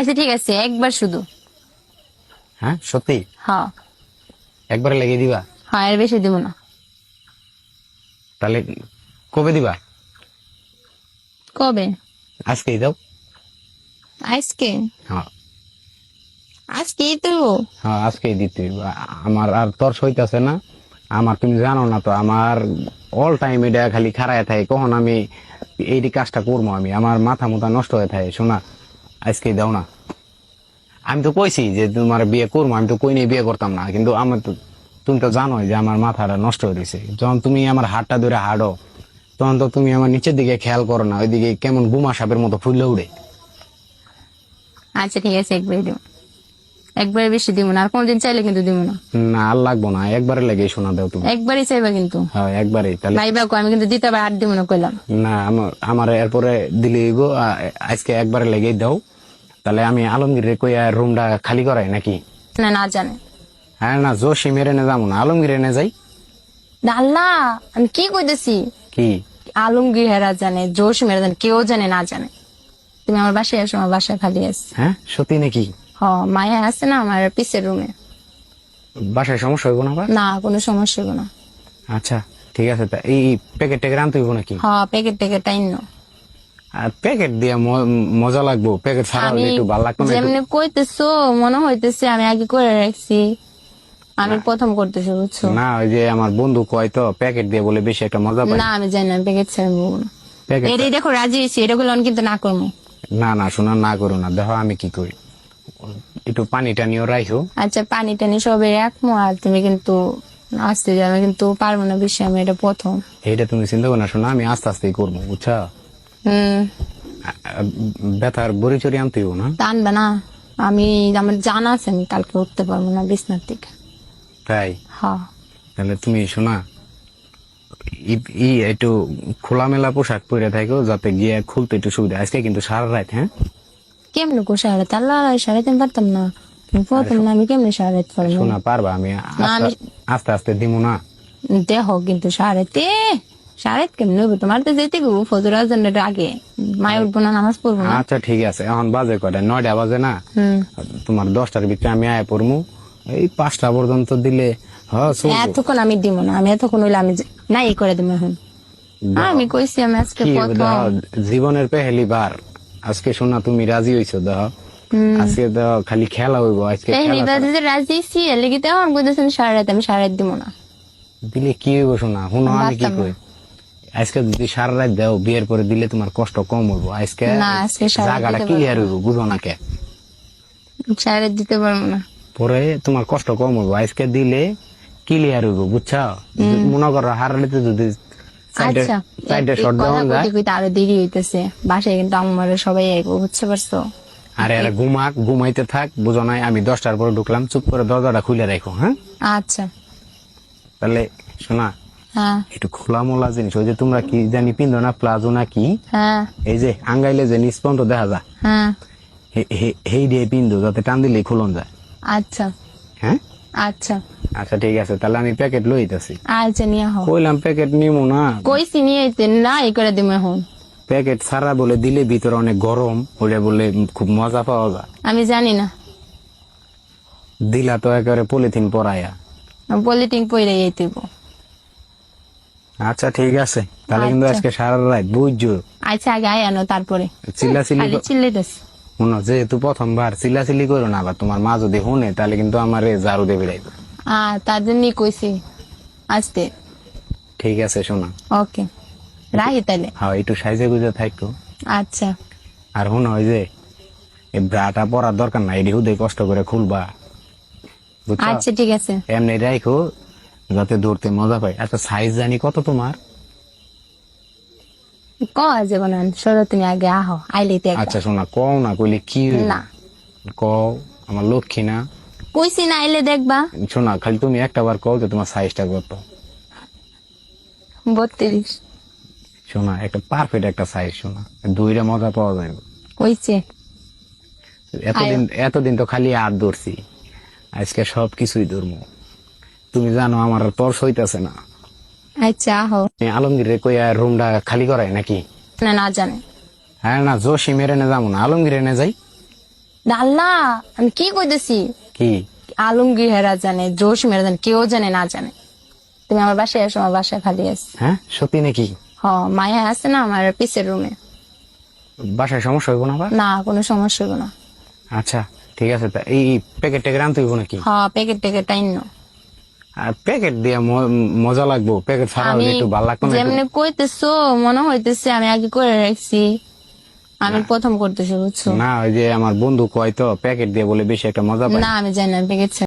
আচ্ছা ঠিক আছে একবার শুধু। হ্যাঁ সত্যি? হ্যাঁ। একবারে লেগে দিবা? হ্যাঁ এর বেশি দিব না। তাহলে কবে দিবা? কবে? আজকেই দাও। আজকে? হ্যাঁ। আজকেই তো। হ্যাঁ আজকেই দিতে আমার আর তোর সইতাছে না। আমার তুমি জানো না তো আমার অল টাইম এটা খালি খারায় থাকে। কখন আমি এই কাজটা করব আমি? আমার মাথা মুথা নষ্ট হয়ে থাকে শোনা। আজকেই দাও না। আমি তো কইছি যে তোমার বিয়ে করব, আমি তো কই নিয়ে বিয়ে করতাম না। কিন্তু আমার তো তুমি তো জানোই যে আমার মাথাটা নষ্ট হয়ে গেছে যখন তুমি আমার হাতটা ধরে হাড়ো তখন তো তুমি আমার নিচের দিকে খেয়াল করো না। ওইদিকে কেমন গুমা সাপের মতো ফুলে উড়ে। আচ্ছা ঠিক আছে একবারে বেশি দিব না আর কোনদিন চাইলে কিন্তু দিব না। না আর লাগবো না একবারে লেগে শোনা দাও তুমি। একবারই চাইবা কিন্তু। হ্যাঁ একবারেই তাহলে ভাইবা কো আমি কিন্তু দিতে আর দিব না কইলাম। না আমার আমার এরপরে দিলে আ, আজকে একবারে লেগেই দাও। তাহলে আমি আলমগীরের কইয়া রুমটা খালি করাই নাকি? না না জানে। হ্যাঁ না জোশি মেরে নে যাব না আলমগীরে নে যাই। আল্লাহ আমি কি কইতেছি? কি? আলমগীর হেরা জানে জোশ মেরে জানে কেউ জানে না জানে। তুমি আমার বাসায় আসো আমার বাসায় খালি আছে। হ্যাঁ সত্যি নাকি? হ মায়া আছে না আমার পিসের রুমে বাসায় সমস্যা হইব না আবার? না কোনো সমস্যা হবে না। আচ্ছা ঠিক আছে তা এই প্যাকেট ট্যাকেট আনতে হইব নাকি? হ প্যাকেট ট্যাকেট প্যাকেট দিয়ে ম- মজা লাগবো প্যাকেট ছাড়া আমি একটু ভালো লাগতো না একটু- যেমনি কইতেছো মনে হইতেছে আমি আগে করে রাখছি। আমি প্রথম করতেছি বুঝছ? না ওই যে আমার বন্ধু কয় তো প্যাকেট দিয়ে বলে বেশি একটা মজা পাই না আমি জানি না প্যাকেট ছেড়ে বলব না। প্যাকেট দেখো রাজি হয়েছি এটা গুলো কিন্তু না করব। না না শোনা না করো না দেখো আমি কি করি। একটু পানি টানিও রাখো আচ্ছা পানি টানি সবে রাখব আর তুমি কিন্তু আসতে যাবে কিন্তু পারব না বেশি আমি এটা প্রথম। এইটা তুমি চিন্তা করো না শোনা আমি আস্তে আস্তেই করব বুঝছ? হম। ব্যথার বড়ি চড়ি আনতে হইব না? টানবে না। আমি আমার জানা আছে আমি কালকে উঠতে পারব না বিছনার থেকে তাই? হ্যাঁ। তাহলে তুমি শোনা ই একটু খোলামেলা পোশাক পরে থাকো যাতে গিয়ে খুলতে একটু সুবিধা আজকে কিন্তু সারা রাত হ্যাঁ? কেমনে কো সাড়ে তাল্লা সাড়ে তিন পারতাম না। তুমি প্রথম না আমি কেমনে সাড়ে পারব? শোনা পারবা আমি আস্তে আস্তে দিব না। দেহ কিন্তু সাড়ে তে সাড়ে কেমনে হইব? তোমার তো যেতে গো ফজর আজানের আগে। মায় উঠবো না নামাজ পড়ব না। আচ্ছা ঠিক আছে এখন বাজে কটা নয়টা বাজে না? তোমার দশটার ভিতরে আমি আয় পড়মু। এই পাঁচটা পর্যন্ত দিলে এতক্ষণ আমি দিব না আমি এতক্ষণ হইলে আমি নাই করে দিব এখন। আমি কইছি আমি আজকে জীবনের পেহেলি বার। আজকে শোনা তুমি রাজি হইছো দাও। আজকে দাও খালি খেলা হইব আজকে রাজি ছি লেগে তো কইতেছেন সাড়ে রাত আমি রাত দিব না। দিলে কি হইব শোনা শুনো আমি কি কই? আজকে যদি সারা রাত দাও বিয়ের পরে দিলে তোমার কষ্ট কম হইব। আজকে না, আজকে সারা রাত জায়গাটা ক্লিয়ার হইব বুঝো না কে? সাড়ে রাত দিতে পারব না। পরে তোমার কষ্ট কম হইব আজকে দিলে ক্লিয়ার হইব বুঝছ? মনে করো যদি আচ্ছা। সাইডে এই শট কথা কইতে কইতে আরও দেরি হইতেছে। বাসায় কিন্তু আমার সবাই আইবো বুঝতে পারছ? আরে আরে ঘুমাক ঘুমাইতে থাক বুঝো নাই আমি দশটার পরে ঢুকলাম চুপ করে দরজাটা খুলে রাখো হ্যাঁ? আচ্ছা। তাহলে শোনা হ্যাঁ। একটু খোলা মোলা জিনিস ওই যে তোমরা কি জানি পিন্ধো না প্লাজো না কি? হ্যাঁ। এই যে আঙ্গাইলে যে নিষ্পন্ত দেখা যায়। হ্যাঁ। হে- হে- হেই দিয়ে পিন্ধো যাতে টান দিলেই খুলন যায়। আচ্ছা। হ্যাঁ? আচ্ছা। আচ্ছা ঠিক আছে তাহলে আমি প্যাকেট লইতেছি আচ্ছা নিয়ে হও। কইলাম প্যাকেট নিমো না। কইছি নিয়ে আইতে না এই করে দিব এখন। প্যাকেট বলে দিলে ভিতরে অনেক গরম ওটা বলে খুব মজা পাওয়া যায়। আমি জানি না। দিলা তো একেবারে পলিথিন পরায়া। পলিটিং পইরে আইতেব। আচ্ছা ঠিক আছে। তাহলে কিন্তু আচ্ছা। আজকে সারা রাত বুঝছ। আচ্ছা আগে আয় আনো তারপরে। চিল্লা চিল্লি চিল্লাইতেছে। শুনো যেহেতু প্রথমবার চিল্লি করো না আবার তোমার মা যদি শুনে তাহলে কিন্তু আমার জারু দিয়ে বেড়াইবে আহ তার জন্যই কইছি আসতে। ঠিক আছে শোনা। ওকে। রাহি তাহলে। হ্যাঁ একটু সাইজে গুজে থাকতো আচ্ছা। আর শুনো ওই যে এই ব্রাটা পরার দরকার নাই এটি হুদে কষ্ট করে খুলবা। আচ্ছা ঠিক আছে। এমনি রাখো যাতে দৌড়তে মজা পাই। আচ্ছা সাইজ জানি কত তোমার? ক যাব না সরো তুমি আগে আহো আইলে আচ্ছা শোনা কও না কইলে কি? না। কও আমার লক্ষ্মী না? কইছি না আইলে দেখবা। শোনা খালি তুমি একটা বার কও যে তোমার সাইজটা কত? বত্রিশ শোনা একটা পারফেক্ট একটা সাইজ শোনা। দুইটা মজা পাওয়া যায়। কইছে। এতদিন এতদিন তো খালি আর ধরছি। আজকে সব কিছুই ধরবো তুমি জানো আমার আর তর সইতাছে না। আচ্ছা আহো আলমগীরে কইয়া রুমটা খালি করাই নাকি? না না জানে। হ্যাঁ না জোশি মেরে নে যাব না। আলমগীরে নে যাই। আল্লাহ আমি কি কইতেছি? কি? আলমগীর হেরা জানে জোশিম হেরা জানে কেউ জানে না জানে। তুমি আমার বাসায় এসো আমার বাসায় খালি আস হ্যাঁ সত্যি নাকি? হ মায়া আছে না আমার পিসের রুমে। বাসায় সমস্যা হইব না আবার? না কোনো সমস্যা হইব না। আচ্ছা ঠিক আছে তা এই প্যাকেট ট্যাকেট আনতে হইব নাকি? হ প্যাকেট ট্যাকেট আইনো আর প্যাকেট দিয়ে মজা লাগবো। প্যাকেট ছাড়া হলে একটু ভালো লাগতো না যেমনি কইতেছো মনে হইতেছে আমি আগে করে রাখছি। আমি প্রথম করতেছি বুঝছ? না ওই যে আমার বন্ধু কয় তো প্যাকেট দিয়ে বলে বেশি একটা মজা পাই না আমি জানি না প্যাকেট